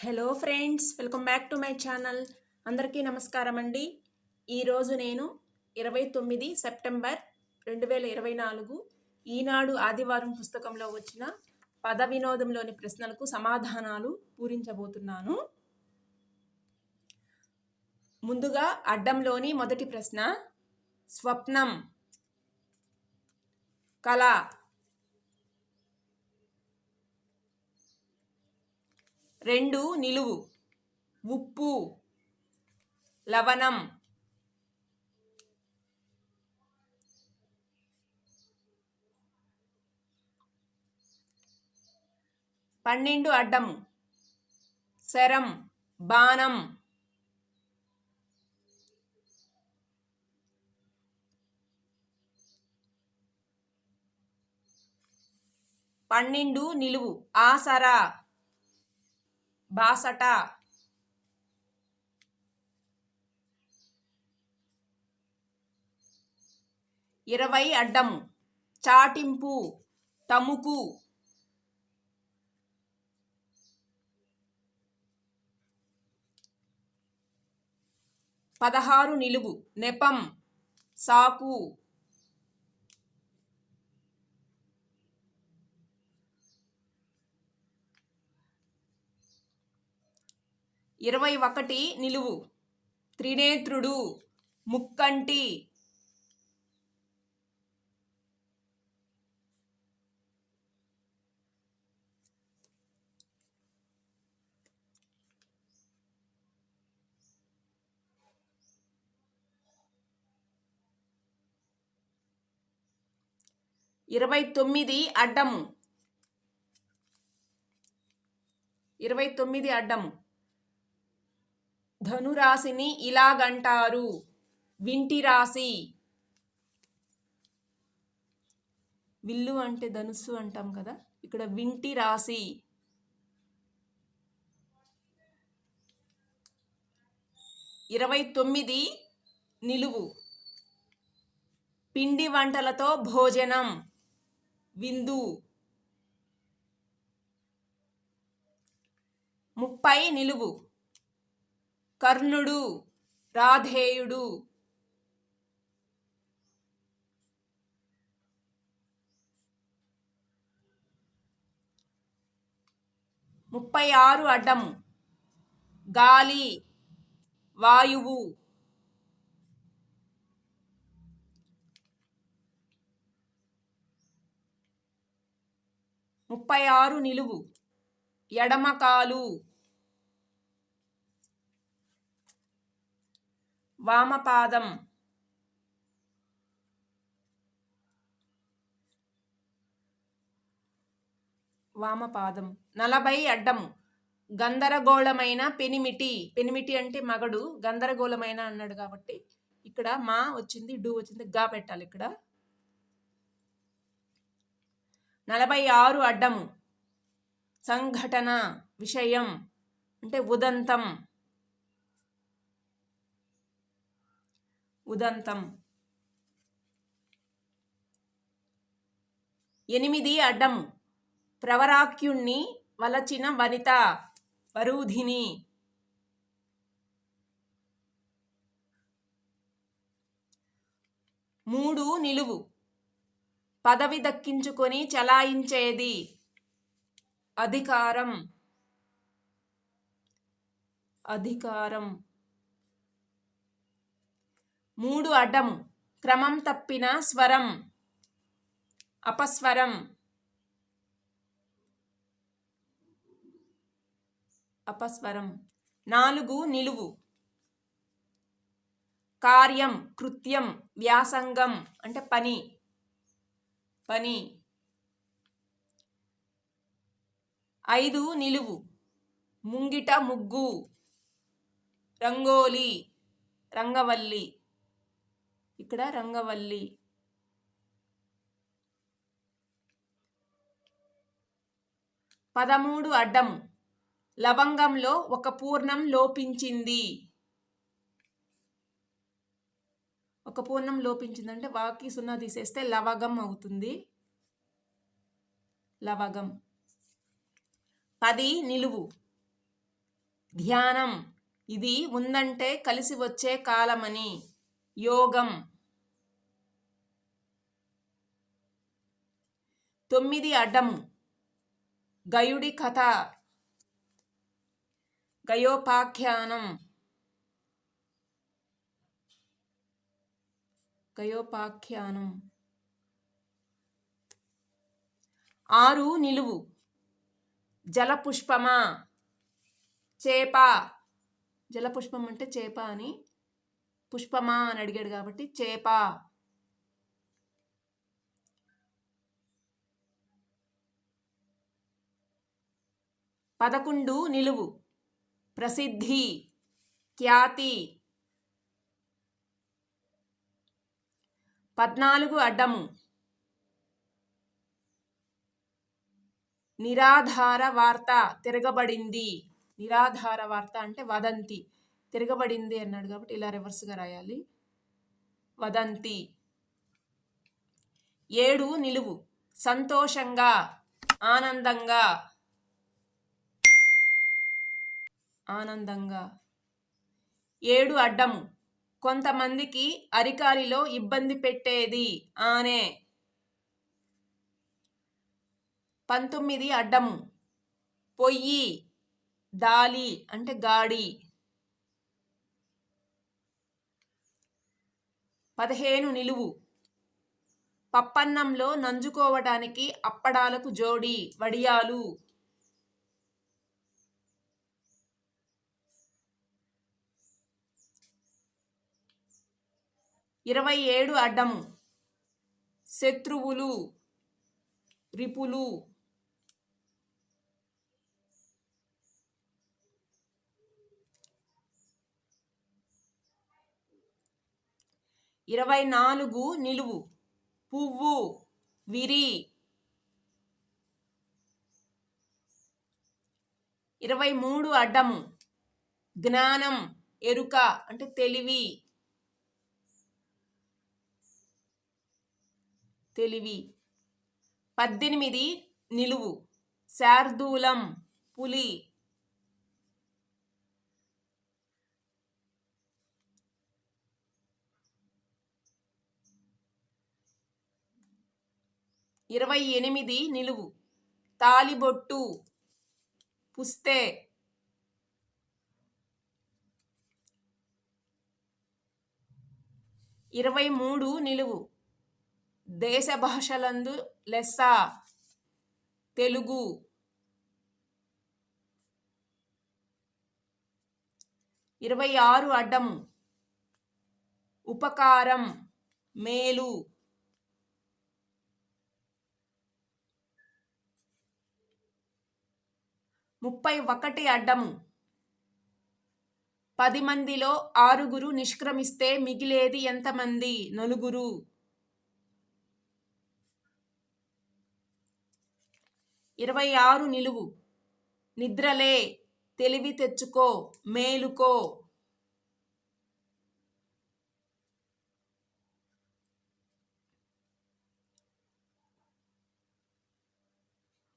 Hello friends welcome back to my channel అందరికీ నమస్కారం అండి. ఈరోజు నేను ఇరవై తొమ్మిది సెప్టెంబర్ రెండు వేల ఇరవై నాలుగు ఈనాడు ఆదివారం పుస్తకంలో వచ్చిన పద వినోదంలోని ప్రశ్నలకు సమాధానాలు పూరించబోతున్నాను. ముందుగా అడ్డంలోని మొదటి ప్రశ్న స్వప్నం కళ. రెండు నిలువు. ఉప్పు. లవణం. పన్నెండు అడ్డము. శరం. బాణం. పన్నెండు నిలువు. ఆసరా. బాసట. ఇరవై అడ్డం. చాటింపు. తముకు. పదహారు నిలువు. నెపం. సాకు. ఇరవై ఒకటి నిలువు. త్రినేత్రుడు ముక్కంటి. ఇరవై తొమ్మిది అడ్డము. ఇరవై తొమ్మిది అడ్డము. ధనురాశిని ఇలాగంటారు. వింటి రాశి. విల్లు అంటే ధనుస్సు అంటాం కదా? ఇక్కడ వింటి రాశి. ఇరవై తొమ్మిది నిలువు. పిండి వంటలతో భోజనం. విందు. ముప్పై నిలువు. కర్ణుడు రాధేయుడు. ముప్పై ఆరు అడ్డం. గాలి వాయువు. ముప్పై ఆరు నిలువు ఎడమకాలు వామపాదం. వామపాదం. నలభై అడ్డము గందరగోళమైన పెనిమిటి. పెనిమిటి అంటే మగడు. గందరగోళమైన అన్నాడు కాబట్టి ఇక్కడ మా వచ్చింది డు వచ్చింది గా పెట్టాలి ఇక్కడ. నలభై ఆరు అడ్డము. సంఘటన విషయం. అంటే ఉదంతం. ఉదంతం. ఎనిమిది అడ్డము. ప్రవరాక్యుణ్ణి వలచిన వనిత వరూధిని. మూడు నిలువు. పదవి దక్కించుకొని చలాయించేది. అధికారం. అధికారం. మూడు అడ్డము. క్రమం తప్పిన స్వరం. అపస్వరం. అపస్వరం. నాలుగు నిలువు. కార్యం కృత్యం వ్యాసంగం అంటే పని. పని. ఐదు నిలువు. ముంగిట ముగ్గు. రంగోలి రంగవల్లి. ఇక్కడ రంగవల్లి. పదమూడు అడ్డం. లవంగంలో ఒక పూర్ణం లోపించింది. ఒక పూర్ణం లోపించిందంటే వాకి సున్నా తీసేస్తే లవగం అవుతుంది. లవగం. పది నిలువు. ధ్యానం. ఇది ఉందంటే కలిసి వచ్చే కాలమని. యోగం. తొమ్మిది అడ్డము. గయుడి కథ. గయోపాఖ్యానం. గయోపాఖ్యానం. ఆరు నిలువు. జలపుష్పమా. చేప. జలపుష్పం అంటే చేప అని పుష్పమా అని అడిగాడు కాబట్టి చేప. పదకొండు నిలువు. ప్రసిద్ధి. ఖ్యాతి. పద్నాలుగు అడ్డము. నిరాధార వార్త తిరగబడింది. నిరాధార వార్త అంటే వదంతి. తిరగబడింది అన్నాడు కాబట్టి ఇలా రివర్స్గా రాయాలి. వదంతి. ఏడు నిలువు. సంతోషంగా ఆనందంగా. ఆనందంగా. ఏడు అడ్డము. కొంతమందికి అరికాలిలో ఇబ్బంది పెట్టేది ఆనే. పంతొమ్మిది అడ్డము. పొయ్యి దాలి అంటే గాడి. పదిహేను నిలువు. పప్పన్నంలో నంజుకోవటానికి అప్పడాలకు జోడి వడియాలు. ఇరవై ఏడు అడ్డము. శత్రువులు రిపులు. ఇరవై నాలుగు నిలువు. పువ్వు విరి. ఇరవై మూడు అడ్డము. జ్ఞానం ఎరుక అంటే తెలివి. తెలివి. పద్దెనిమిది నిలువు. శార్దూలం పులి. ఇరవై ఎనిమిది నిలువు. తాలిబొట్టు. పుస్తే. ఇరవై మూడు నిలువు. దేశ భాషలందు లెస్స. తెలుగు. ఇరవై ఆరు అడ్డము. ఉపకారం. మేలు. ముప్పై ఒకటి అడ్డము. పది మందిలో ఆరుగురు నిష్క్రమిస్తే మిగిలేది ఎంతమంది? నలుగురు. ఇరవై ఆరు నిలువు. నిద్రలే తెలివి తెచ్చుకో మేలుకో.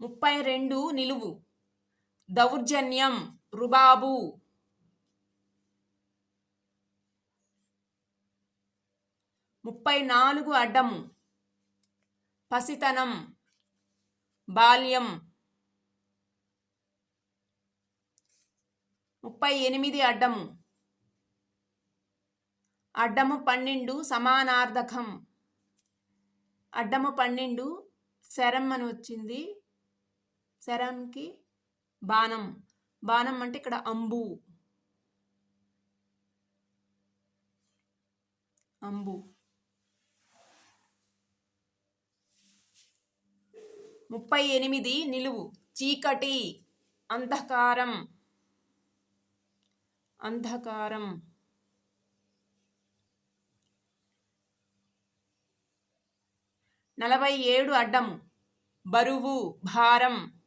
ముప్పై రెండు నిలువు. దౌర్జన్యం రుబాబు. ముప్పై నాలుగు అడ్డము. పసితనం బాల్యం. ముప్పై ఎనిమిది అడ్డము. అడ్డము పన్నెండు సమానార్థకం. అడ్డము పన్నెండు శరం అని వచ్చింది శరంకి బాణం. బాణం అంటే ఇక్కడ అంబు. అంబు. ముప్పై ఎనిమిది నిలువు. చీకటి. అంధకారం. అంధకారం. నలభై ఏడు అడ్డము. బరువు భారం.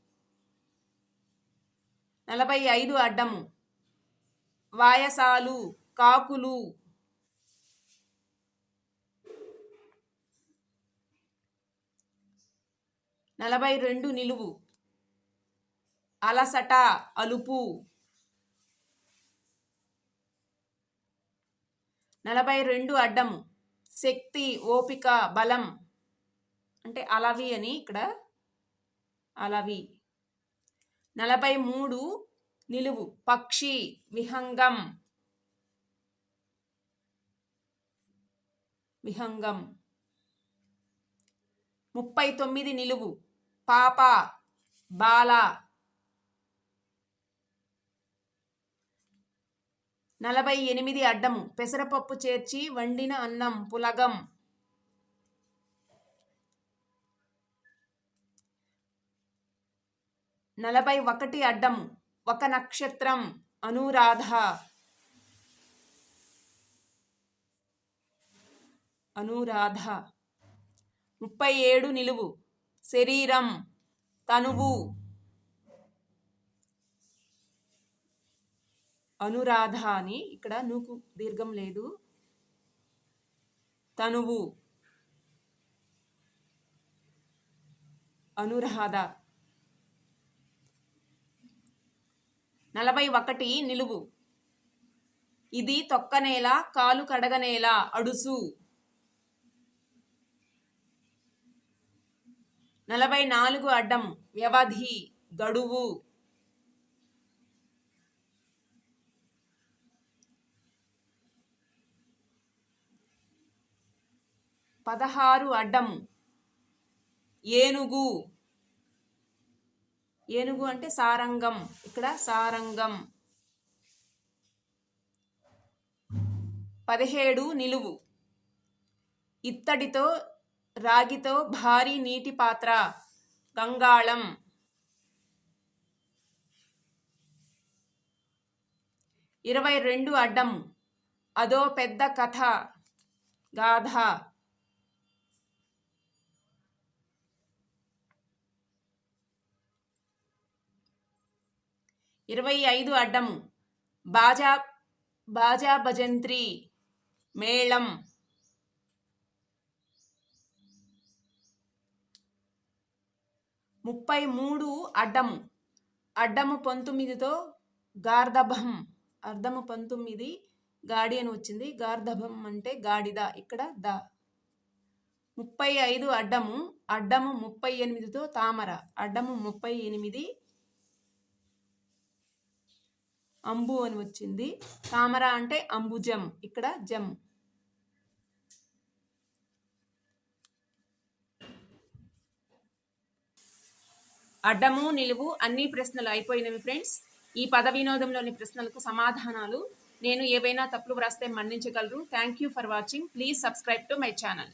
నలభై ఐదు అడ్డము వాయసాలు కాకులు. నలభై రెండు నిలువు. అలసట అలుపు. నలభై రెండు అడ్డము శక్తి ఓపిక బలం. అంటే అలవి అని ఇక్కడ అలవి. నలభై మూడు నిలువు. పక్షి విహంగం విహంగం ముప్పై తొమ్మిది నిలువు. పాప బాల. నలభై ఎనిమిది అడ్డము. పెసరపప్పు చేర్చి వండిన అన్నం పులగం. నలభై ఒకటి అడ్డం ఒక నక్షత్రం. అనురాధ. అనురాధ. ముప్పై ఏడు నిలువు. శరీరం తనువు. అనురాధ అని ఇక్కడ నూకు దీర్ఘం లేదు. తనువు. అనురాధ. నలభై ఒకటి నిలువు. ఇది తొక్కనేల కాలు కడగనేల అడుసు. నలభై నాలుగు అడ్డం వ్యవధి గడువు. పదహారు అడ్డం ఏనుగు. ఏనుగు అంటే సారంగం. ఇక్కడ సారంగం. పదిహేడు నిలువు. ఇత్తడితో రాగితో భారీ నీటి పాత్ర. గంగాళం. ఇరవై రెండు అడ్డం. అదో పెద్ద కథ. గాథ ఇరవై ఐదు అడ్డము. బాజా బాజా భజంత్రి మేళం. ముప్పై మూడు అడ్డము. అడ్డము పంతొమ్మిదితో గార్ధభం అర్ధము పంతొమ్మిది గాడి అని వచ్చింది. గార్ధభం అంటే గాడిద. ఇక్కడ ద. ముప్పై ఐదు అడ్డము. అడ్డము ముప్పై ఎనిమిదితో తామర. అడ్డము ముప్పై ఎనిమిది అంబు అని వచ్చింది. తామర అంటే అంబుజం. ఇక్కడ జం. అడ్డము నిలువు అన్ని ప్రశ్నలు అయిపోయినవి ఫ్రెండ్స్. ఈ పద వినోదంలోని ప్రశ్నలకు సమాధానాలు నేను ఏవైనా తప్పులు వ్రాస్తే మన్నించగలరు. Thank you for watching please subscribe to my channel